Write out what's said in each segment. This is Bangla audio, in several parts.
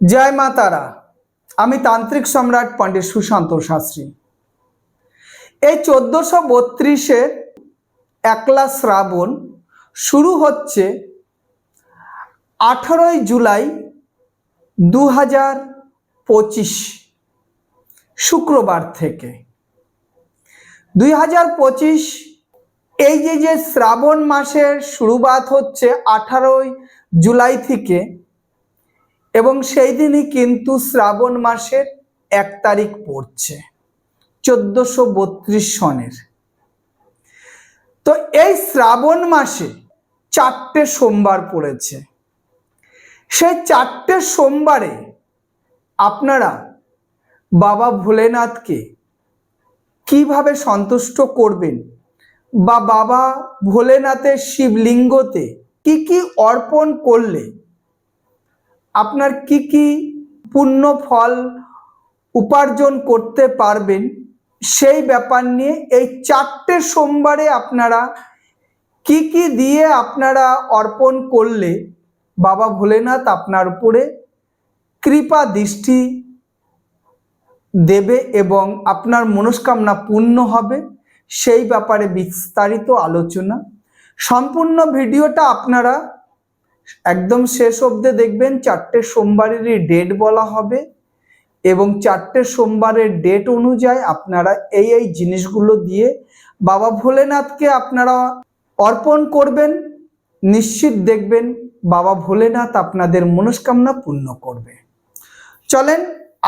জয় মা তারা। আমি তান্ত্রিক সম্রাট পণ্ডিত সুশান্ত শাস্ত্রী। এই চোদ্দোশো বত্রিশের একলা শ্রাবণ শুরু হচ্ছে আঠারোই জুলাই দু হাজার পঁচিশ শুক্রবার থেকে। দুই হাজার পঁচিশ এই যে যে শ্রাবণ মাসের শুরুবাত হচ্ছে আঠারোই জুলাই থেকে এবং সেই দিনই কিন্তু শ্রাবণ মাসের এক তারিখ পড়ছে, চোদ্দশো বত্রিশ সনের। তো এই শ্রাবণ মাসে চারটে সোমবার পড়েছে। সেই চারটে সোমবারে আপনারা বাবা ভোলেনাথকে কীভাবে সন্তুষ্ট করবেন বা বাবা ভোলেনাথের শিবলিঙ্গতে কি কি অর্পণ করলে আপনার কি কি পূর্ণ ফল উপার্জন করতে পারবেন সেই ব্যাপার নিয়ে এই চারটে সোমবারে আপনারা কি কি দিয়ে আপনারা অর্পণ করলে বাবা ভোলেনাথ আপনার উপরে কৃপা দৃষ্টি দেবে এবং আপনার মনস্কামনা পূর্ণ হবে, সেই ব্যাপারে বিস্তারিত আলোচনা। সম্পূর্ণ ভিডিওটা আপনারা একদম শেষ অবধি দেখবেন চারটে সোমবারেরই ডেট বলা হবে এবং চারটে সোমবারের ডেট অনুযায়ী আপনারা এই এই জিনিসগুলো দিয়ে বাবা ভোলেনাথকে আপনারা অর্পণ করবেন, নিশ্চিত দেখবেন বাবা ভোলেনাথ আপনাদের মনস্কামনা পূর্ণ করবে। চলেন,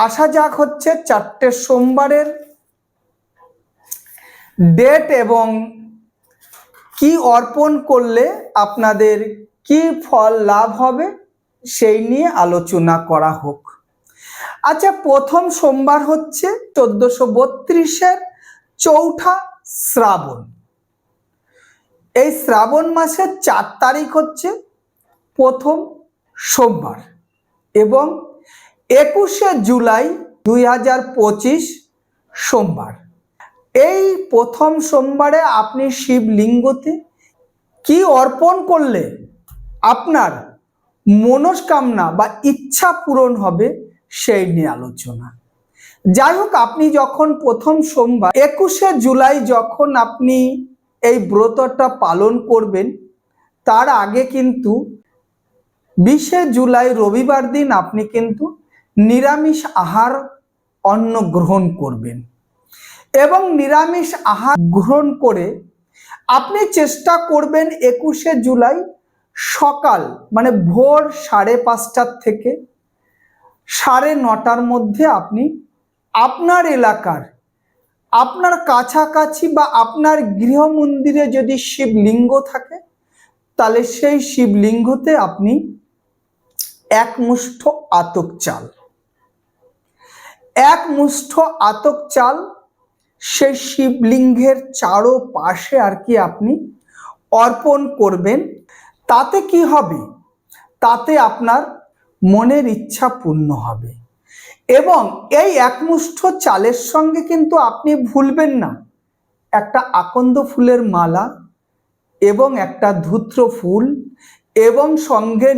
আসা যাক হচ্ছে চারটে সোমবারের ডেট এবং কি অর্পণ করলে আপনাদের কি ফল লাভ হবে সেই নিয়ে আলোচনা করা হোক। আচ্ছা প্রথম সোমবার হচ্ছে চোদ্দশো বত্রিশের চৌঠা শ্রাবণ। এই শ্রাবণ মাসের চার তারিখ হচ্ছে প্রথম সোমবার এবং একুশে জুলাই দুই হাজার পঁচিশ সোমবার। এই প্রথম সোমবারে আপনি শিবলিঙ্গতে কি অর্পণ করলে আপনার মনস্কামনা বা ইচ্ছা পূরণ হবে সেই নিয়ে আলোচনা। যাই হোক, আপনি যখন প্রথম সোমবার, একুশে জুলাই যখন আপনি এই ব্রতটা পালন করবেন, তার আগে কিন্তু বিশে জুলাই রবিবার দিন আপনি কিন্তু নিরামিষ আহার অন্ন গ্রহণ করবেন। এবং নিরামিষ আহার গ্রহণ করে আপনি চেষ্টা করবেন একুশে জুলাই সকাল মানে ভোর সাড়ে পাঁচটার থেকে সাড়ে নটার মধ্যে আপনি আপনার এলাকার, আপনার কাছাকাছি বা আপনার গৃহ মন্দিরে যদি শিবলিঙ্গ থাকে, তাহলে সেই শিবলিঙ্গতে আপনি এক মুষ্ঠ আতক চাল। এক মুষ্ঠ আতক চাল, সেই শিবলিঙ্গের চারো পাশে আর কি আপনি অর্পণ করবেন। তাতে কি হবে? তাতে আপনার মনের ইচ্ছা পূর্ণ হবে। এবং এই একমুষ্ঠ চালের সঙ্গে কিন্তু আপনি ভুলবেন না। একটা আকন্দ ফুলের মালা এবং একটা ধূত্র ফুল এবং সঙ্গে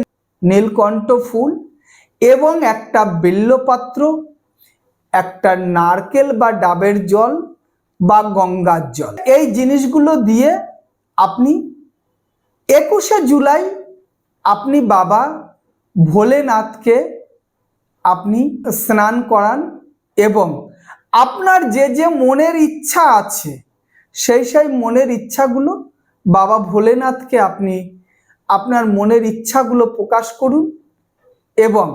নীলকণ্ঠ ফুল এবং একটা বেল্লপাত্র, একটা নারকেল বা ডাবের জল বা গঙ্গার জল। এই জিনিসগুলো দিয়ে আপনি একুশে জুলাই আপনি বাবা ভোলেনাথকে আপনি স্নান করান এবং আপনার যে যে মনের ইচ্ছা আছে, সেই সেই মনের ইচ্ছাগুলো বাবা ভোলেনাথকে আপনি আপনার মনের ইচ্ছাগুলো প্রকাশ করুন এবং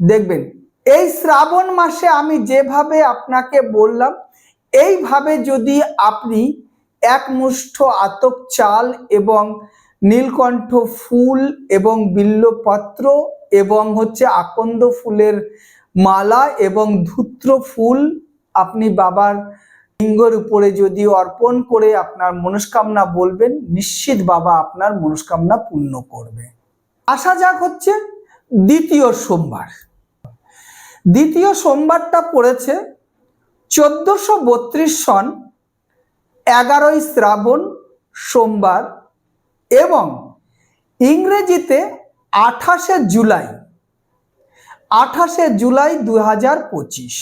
দেখবেন, এই শ্রাবণ মাসে আমি যেভাবে আপনাকে বললাম, এইভাবে যদি আপনি এক মুষ্ঠ আতক চাল এবং নীলকণ্ঠ ফুল এবং বিল্লপত্র এবং হচ্ছে আকন্দ ফুলের মালা এবং ধূত্র ফুল আপনি বাবার লিঙ্গর উপরে যদি অর্পণ করে আপনার মনস্কামনা বলবেন, নিশ্চিত বাবা আপনার মনস্কামনা পূর্ণ করবে। আসা যাক হচ্ছে দ্বিতীয় সোমবার। দ্বিতীয় সোমবারটা পড়েছে চোদ্দশো বত্রিশ সন এগারোই শ্রাবণ সোমবার। এবং ইংরেজিতে আঠাশে জুলাই আঠাশে জুলাই দু হাজার পঁচিশ।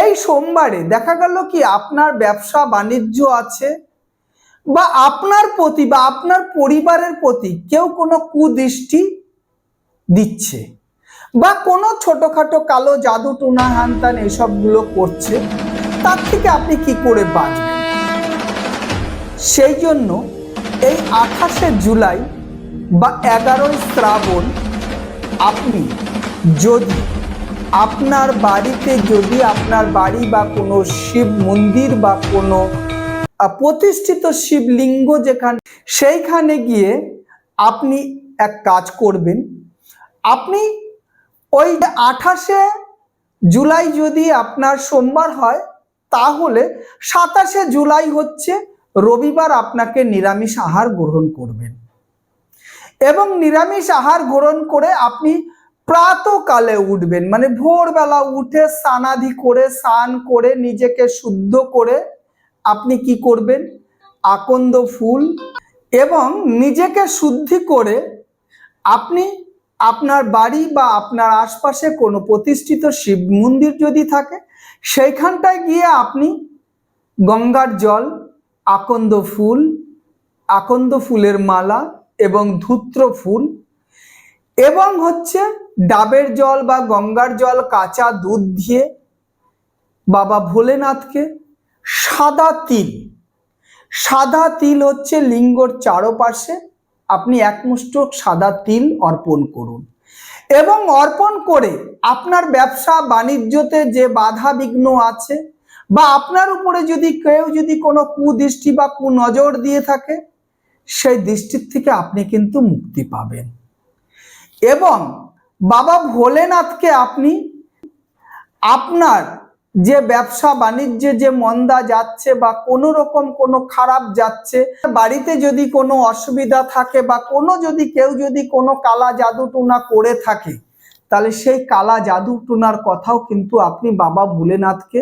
এই সোমবারে দেখা গেল কি আপনার ব্যবসা বাণিজ্য আছে বা আপনার প্রতি বা আপনার পরিবারের প্রতি কেউ কোনো কুদৃষ্টি দিচ্ছে বা কোনো ছোটোখাটো কালো জাদু, টুনা, হানতান এসবগুলো করছে, তার থেকে আপনি কি করে বাঁচবেন? সেই জন্য এই আঠাশে জুলাই বা এগারোই শ্রাবণ আপনি যদি আপনার বাড়িতে যদি আপনার বাড়ি বা কোনো শিব মন্দির বা কোনো প্রতিষ্ঠিত শিবলিঙ্গ যেখানে, সেইখানে গিয়ে আপনি এক কাজ করবেন। আপনি ওই আঠাশে জুলাই যদি আপনার সোমবার হয়, তাহলে সাতাশে জুলাই হচ্ছে রবিবার আপনাকে নিরামিষ আহার গ্রহণ করবেন। এবং নিরামিষ আহার গ্রহণ করে আপনি প্রাতকালে উঠবেন। মানে ভোরবেলা উঠে স্নানাদি করে, স্নান করে, নিজেকে শুদ্ধ করে আপনি কি করবেন? আকন্দ ফুল এবং নিজেকে শুদ্ধি করে আপনি আপনার বাড়ি বা আপনার আশপাশে কোনো প্রতিষ্ঠিত শিব মন্দির যদি থাকে, সেইখানটায় গিয়ে আপনি গঙ্গার জল আকন্দ ফুল, আকন্দ ফুলের মালা এবং ধূত্র ফুল এবং হচ্ছে ডাবের জল বা গঙ্গার জল কাঁচা দুধ দিয়ে বাবা ভোলেনাথকে সাদা তিল। সাদা তিল হচ্ছে লিঙ্গর চারপাশে আপনি একমুষ্ট সাদা তিল অর্পণ করুন। এবং অর্পণ করে আপনার ব্যবসা বাণিজ্যতে যে বাধা বিঘ্ন আছে বা আপনার উপরে যদি কেউ যদি কোনো কুদৃষ্টি বা কুনজর দিয়ে থাকে, সেই দৃষ্টির থেকে আপনি কিন্তু মুক্তি পাবেন। এবং বাবা ভোলেনাথকে আপনি, আপনার যে ব্যবসা বাণিজ্যে যে মন্দা যাচ্ছে বা কোনো রকম কোনো খারাপ যাচ্ছে, বাড়িতে যদি কোনো অসুবিধা থাকে বা কোনো যদি কেউ যদি কোনো কালা জাদু টুনা করে থাকে, তাহলে সেই কালা জাদু টুনার কথাও কিন্তু আপনি বাবা ভোলেনাথকে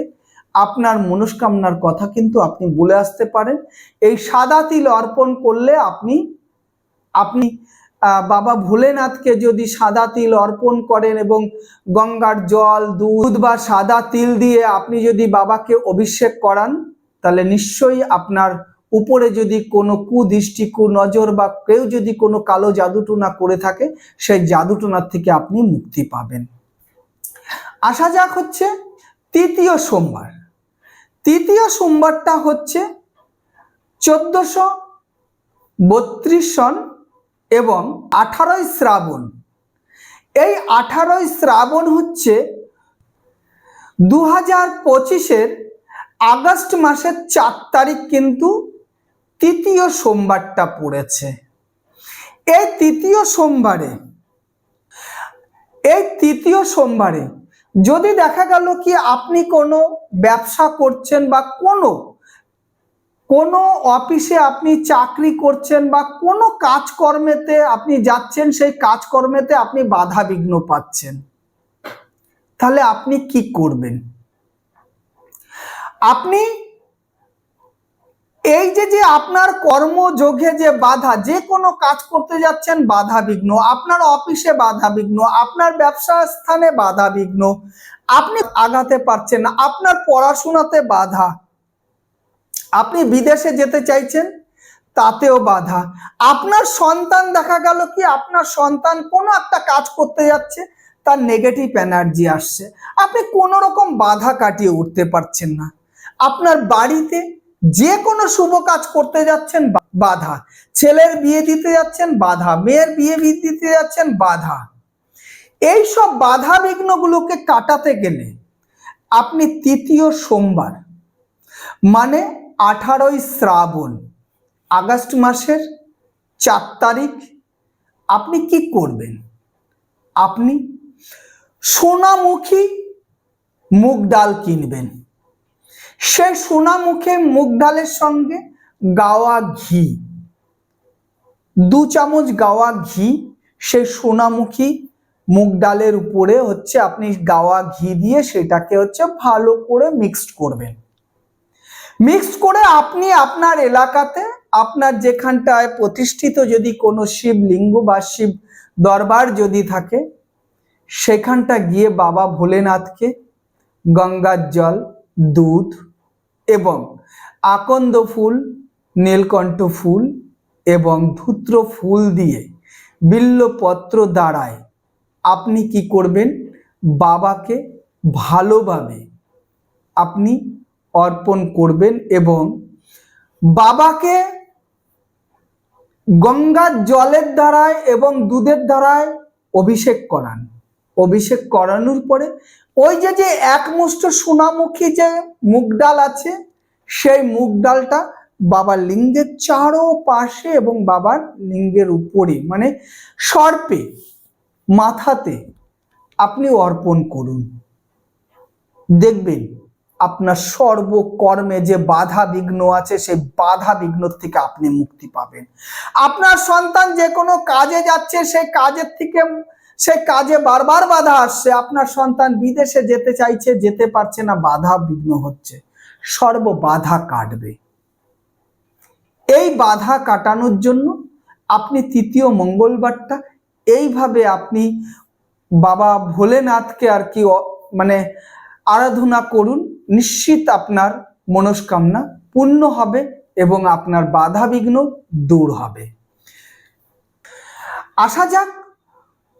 আপনার মনস্কামনার কথা কিন্তু আপনি বলে আসতে পারেন। এই সাদা তিল অর্পণ করলে আপনি আপনি বাবা ভোলেনাথকে যদি সাদা তিল অর্পণ করেন এবং গঙ্গার জল, দুধ বা সাদা তিল দিয়ে আপনি যদি বাবাকে অভিষেক করান, তাহলে নিশ্চয়ই আপনার উপরে যদি কোনো কুদৃষ্টি কুনজর বা কেউ যদি কোনো কালো জাদুটুনা করে থাকে, সেই জাদুটুনার থেকে আপনি মুক্তি পাবেন। আসা যাক হচ্ছে তৃতীয় সোমবার। তৃতীয় সোমবারটা হচ্ছে চোদ্দশো বত্রিশ সন এবং আঠারোই শ্রাবণ। এই আঠারোই শ্রাবণ হচ্ছে দু হাজার পঁচিশের আগস্ট মাসের চার তারিখ কিন্তু তৃতীয় সোমবারটা পড়েছে। এই তৃতীয় সোমবারে, এই তৃতীয় সোমবারে যদি দেখা গেল কি আপনি কোনো ব্যবসা করছেন বা কোনো কোনো অফিসে আপনি চাকরি করছেন বা কোনো কাজকর্মেতে আপনি যাচ্ছেন, সেই কাজকর্মেতে আপনি বাধা বিঘ্ন পাচ্ছেন। তাহলে আপনি কি করবেন? আপনি এই যে যে আপনার কর্মযোগে যে বাধা, যে কোনো কাজ করতে যাচ্ছেন, বাধা বিঘ্ন। আপনার অফিসে বাধা বিঘ্ন, আপনার ব্যবসা স্থানে বাধা বিঘ্ন। আপনি আগাতে পারছেন না, আপনার পড়াশোনাতে বাধা। আপনি বিদেশে যেতে চাইছেন, তাতেও বাধা। আপনার সন্তান দেখা গেল কি, আপনার সন্তান কোনো একটা কাজ করতে যাচ্ছে, তার নেগেটিভ এনার্জি আসছে। আপনি কোনো রকম বাধা কাটিয়ে উঠতে পারছেন না। আপনার বাড়িতে যে কোনো শুভ কাজ করতে যাচ্ছেন, বাধা। ছেলের বিয়ে দিতে যাচ্ছেন, বাধা। মেয়ের বিয়ে দিতে যাচ্ছেন, বাধা। এই সব বাধা বিঘ্নগুলোকে কাটাতে গেলে আপনি তৃতীয় সোমবার মানে আঠারোই শ্রাবণ, আগস্ট মাসের চার তারিখ, আপনি কি করবেন? আপনি সোনামুখী মুগ ডাল কিনবেন। সেই সোনামুখী মুগ ডালের সঙ্গে গাওয়া ঘি, দু চামচ গাওয়া ঘি, সেই সোনামুখী মুগ ডালের উপরে হচ্ছে আপনি গাওয়া ঘি দিয়ে সেটাকে হচ্ছে ভালো করে মিক্সড করবেন। মিক্সড করে আপনি আপনার এলাকাতে আপনার যেখানটায় প্রতিষ্ঠিত যদি কোনো শিবলিঙ্গ বা শিব দরবার যদি থাকে, সেখানটা গিয়ে বাবা ভোলেনাথকে গঙ্গার জল, দুধ এবং আকন্দ ফুল, নীলকণ্ঠ ফুল এবং ধূত্র ফুল দিয়ে বিল্লপত্র দ্বারায় আপনি কি করবেন? বাবাকে ভালোভাবে আপনি অর্পণ করবেন এবং বাবাকে গঙ্গার জলের দ্বারায় এবং দুধের দ্বারায় অভিষেক করান। অভিষেক করানোর পরে ওই যে যে একমুষ্ট সোনামুখী যে মুগ ডাল আছে, সেই মুগ ডালটা বাবার লিঙ্গের চারো পাশে এবং বাবার লিঙ্গের উপরে মানে সর্পে মাথাতে আপনি অর্পণ করুন। দেখবেন আপনার সর্বকর্মে যে বাধা বিঘ্ন আছে, সেই বাধা বিঘ্ন থেকে আপনি মুক্তি পাবেন। আপনার সন্তান যে কোনো কাজে যাচ্ছে সেই কাজের থেকে, সে কাজে বারবার বাধা আসছে। আপনার সন্তান বিদেশে যেতে চাইছে, যেতে পারছে না, বাধা বিঘ্ন হচ্ছে। সর্ব বাধা কাটবে। এই বাধা কাটানোর জন্য আপনি তৃতীয় মঙ্গলবারটা এইভাবে আপনি বাবা ভোলেনাথকে আর কি মানে আরাধনা করুন, নিশ্চিত আপনার মনস্কামনা পূর্ণ হবে এবং আপনার বাধা বিঘ্ন দূর হবে। আসা যাক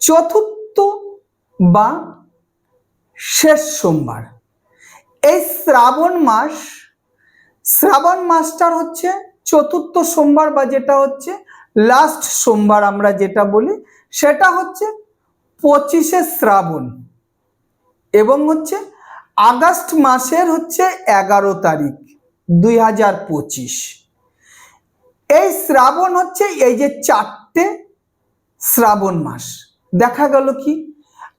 চতুর্থ বা শেষ সোমবার। এই শ্রাবণ মাস, শ্রাবণ মাসটার হচ্ছে চতুর্থ সোমবার বা যেটা হচ্ছে লাস্ট সোমবার আমরা যেটা বলি সেটা হচ্ছে পঁচিশে শ্রাবণ এবং হচ্ছে আগস্ট মাসের হচ্ছে এগারো তারিখ, দুই হাজার পঁচিশ। এই শ্রাবণ হচ্ছে এই যে চারটে শ্রাবণ মাস। দেখা গেল কি?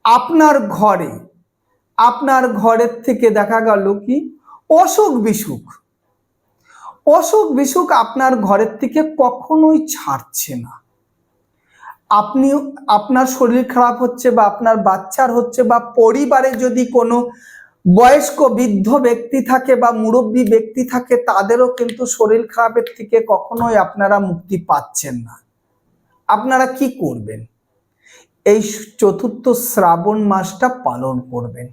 আপনার ঘরে, আপনার ঘরের থেকে দেখা গেল কি? অসুখ বিসুখ। অসুখ বিসুখ আপনার ঘরের থেকে কখনোই ছাড়ছে না। আপনি, আপনার শরীর খারাপ হচ্ছে বা আপনার বাচ্চার হচ্ছে বা পরিবারে যদি কোনো বয়স্ক বৃদ্ধ ব্যক্তি থাকে বা মুরব্বী ব্যক্তি থাকে, তাদেরও কিন্তু শরীর খারাপের থেকে কখনোই আপনারা মুক্তি পাচ্ছেন না। আপনারা কি করবেন? এই চতুর্থ শ্রাবণ মাসটা পালন করবেন।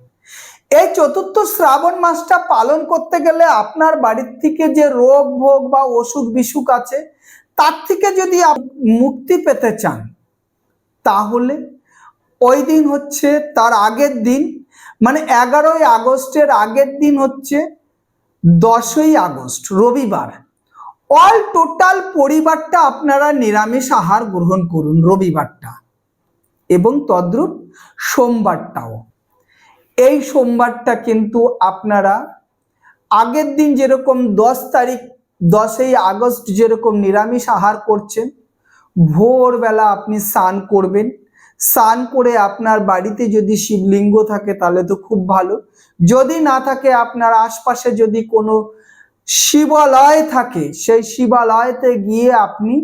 এই চতুর্থ শ্রাবণ মাসটা পালন করতে গেলে আপনার বাড়ির থেকে যে রোগ ভোগ বা অসুখ বিসুখ আছে, তার থেকে যদি মুক্তি পেতে চান তাহলে ওই দিন হচ্ছে তার আগের দিন মানে এগারোই আগস্টের আগের দিন হচ্ছে দশই আগস্ট, রবিবার। অল টোটাল পরিবারটা আপনারা নিরামিষ আহার গ্রহণ করুন রবিবারটা এবং তদ্রূপ সোমবারটাও। এই সোমবারটা কিন্তু আপনারা আগের দিন যেরকম দশ তারিখ, দশই আগস্ট যেরকম নিরামিষ আহার করছেন ভোরবেলা আপনি স্নান করবেন। স্নান করে আপনার বাড়িতে যদি শিবলিঙ্গ থাকে তাহলে তো খুব ভালো। যদি না থাকে আপনার আশপাশে যদি কোনো শিবালয় থাকে, সেই শিবালয়তে গিয়ে আপনি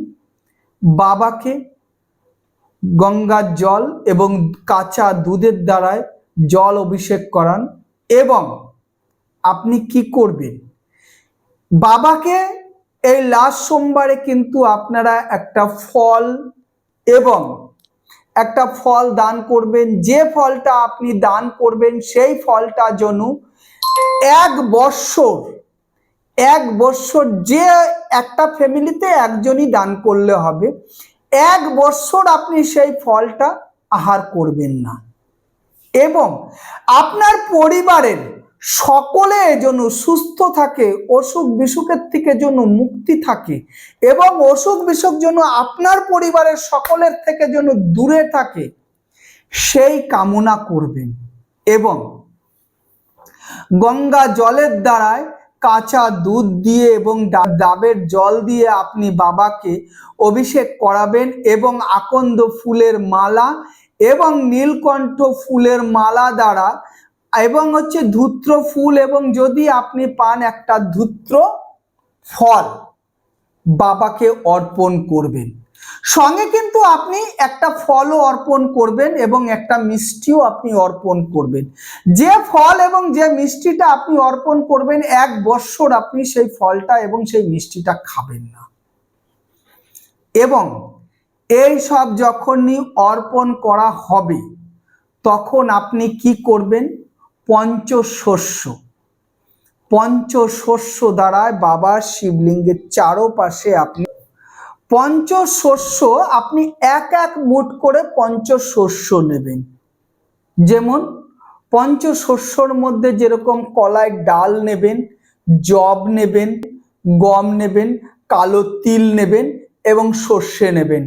বাবাকে গঙ্গার জল এবং কাঁচা দুধের দ্বারায় জল অভিষেক করান এবং আপনি কি করবেন? বাবাকে এই লাস্ট সোমবারে কিন্তু আপনারা একটা ফল এবং একটা ফল দান করবেন। যে ফলটা আপনি দান করবেন, সেই ফলটা যেন এক বৎসর এক বৎসর যে একটা ফ্যামিলিতে একজনই দান করলে হবে, এক বৎসর আপনি সেই ফলটা আহার করবেন না। এবং আপনার পরিবারের সকলে যেন সুস্থ থাকে, অসুখ বিসুখের থেকে যেন মুক্তি থাকে এবং অসুখ বিসুখ যেন আপনার পরিবারের সকলের থেকে যেন দূরে থাকে, সেই কামনা করবেন এবং গঙ্গা জলের দ্বারায় কাঁচা দুধ দিয়ে এবং ডাবের জল দিয়ে আপনি বাবাকে অভিষেক করাবেন এবং আকন্দ ফুলের মালা এবং নীলকণ্ঠ ফুলের মালা দ্বারা এবং হচ্ছে ধূত্র, ফুল এবং যদি আপনি পান একটা ধূত্র, ফল বাবাকে অর্পণ করবেন। সঙ্গে কিন্তু আপনি একটা ফলও অর্পণ করবেন এবং একটা মিষ্টিও আপনি অর্পণ করবেন। যে ফল এবং যে মিষ্টিটা আপনি অর্পণ করবেন, এক বৎসর আপনি সেই ফলটা এবং সেই মিষ্টিটা খাবেন না। এবং এই সব যখনই অর্পণ করা হবে, তখন আপনি কি করবেন? পঞ্চশস্য। পঞ্চশস্য দ্বারায় বাবার শিবলিঙ্গের চারোপাশে আপনি পঞ্চশস্য, আপনি এক এক মুঠ করে পঞ্চশস্য নেবেন। যেমন পঞ্চশস্যর মধ্যে যেরকম কলায় ডাল নেবেন জব নেবেন, গম নেবেন, কালো তিল নেবেন এবং সর্ষে নেবেন।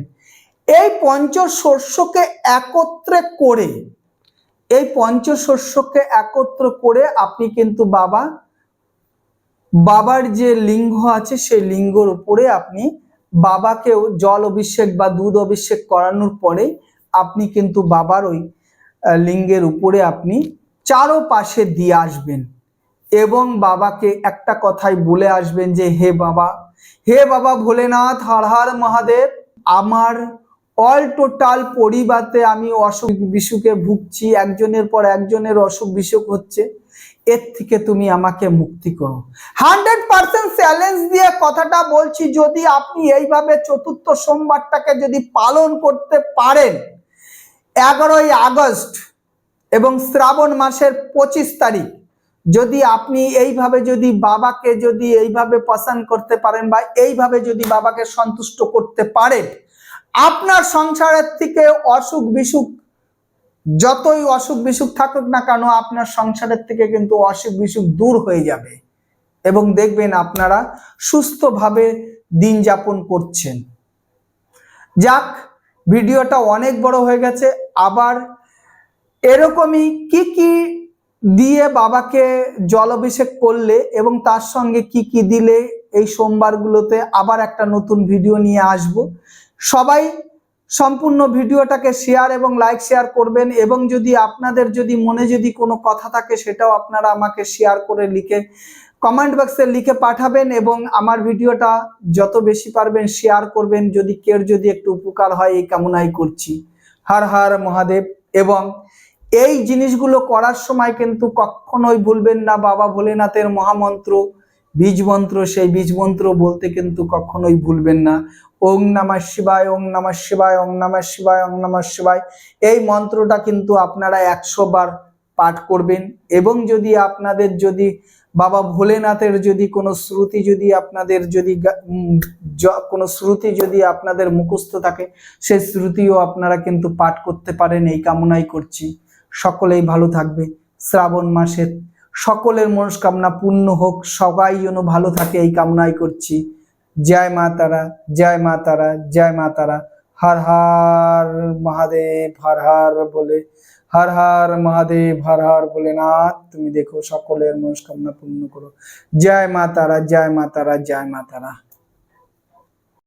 এই পঞ্চশস্যকে একত্রে করে এই পঞ্চশস্যকে একত্র করে আপনি কিন্তু বাবা, বাবার যে লিঙ্গ আছে সেই লিঙ্গর উপরে আপনি বাবাকেও জল অভিষেক বা দুধ অভিষেক করানোর পরে আপনি কিন্তু বাবার ওই লিঙ্গের উপরে আপনি চারো পাশে দিয়ে আসবেন। এবং বাবাকে একটা কথাই বলে আসবেন যে, হে বাবা হে বাবা ভোলেনাথ, হর হর মহাদেব, আমার অল টোটাল পরিবারতে আমি অসুখ বিসুখে ভুগছি, একজনের পর একজনের অসুখ বিসুখ হচ্ছে, এর থেকে তুমি আমাকে মুক্তি করো। হান্ড্রেড পার্সেন্ট চ্যালেঞ্জ দিয়ে কথাটা বলছি, যদি আপনি এইভাবে চতুর্থ সোমবারটাকে যদি পালন করতে পারেন, এগারোই আগস্ট এবং শ্রাবণ মাসের পঁচিশ তারিখ, যদি আপনি এইভাবে যদি বাবাকে যদি এইভাবে পছন্দ করতে পারেন বা এইভাবে যদি বাবাকে সন্তুষ্ট করতে পারেন আপনার সংসারের থেকে অসুখ বিসুখ, যতই অসুখ বিসুখ থাকুক না কেন, আপনার সংসারের থেকে কিন্তু অসুখ বিসুখ দূর হয়ে যাবে। এবং দেখবেন আপনারা সুস্থভাবে দিন যাপন করছেন। যাক, ভিডিওটা অনেক বড় হয়ে গেছে। আবার এরকমই কি কি দিয়ে বাবাকে জল অভিষেক করলে এবং তার সঙ্গে কি কি দিলে এই সোমবারগুলোতে আবার একটা নতুন ভিডিও নিয়ে আসব। সবাই সম্পূর্ণ ভিডিওটাকে শেয়ার এবং লাইক শেয়ার করবেন এবং যদি আপনাদের যদি মনে যদি কোনো কথা থাকে সেটাও আপনারা আমাকে শেয়ার করে লিখে কমেন্ট বক্সে লিখে পাঠাবেন এবং আমার ভিডিওটা যত বেশি পারবেন শেয়ার করবেন। যদি কেউ যদি একটু উপকার হয় এই কামনাই করছি। হর হর মহাদেব এবং এই জিনিসগুলো করার সময় কিন্তু কখনোই ভুলবেন না। বাবা ভোলেনাথের মহামন্ত্র বীজ মন্ত্র সেই বীজ মন্ত্র বলতে কিন্তু কখনোই ভুলবেন না। ওং নমঃ শিবায়, ওং নমঃ শিবায়, ওং নমঃ শিবায়, ওং নমঃ শিবায়। এই মন্ত্রটা কিন্তু আপনারা একশো বার পাঠ করবেন। এবং যদি আপনাদের যদি বাবা ভোলেনাথের যদি কোনো শ্রুতি যদি আপনাদের যদি কোনো শ্রুতি যদি আপনাদের মুখস্থ থাকে সেই শ্রুতিও আপনারা কিন্তু পাঠ করতে পারেন। এই কামনাই করছি। সকলেই ভালো থাকবে। শ্রাবণ মাসের সকলের মনস্কামনা পূর্ণ হোক। সবাই যেন ভালো থাকে, এই কামনাই করছি। জয় মা তারা, জয় মা তারা, জয় মা তারা। হর হর মহাদেব, হর হর বলে, হর হর মহাদেব, হর হর ভোলেনাথ, তুমি দেখো সকলের মনস্কামনা পূর্ণ করো। জয় মা তারা, জয় মা তারা, জয় মা তারা।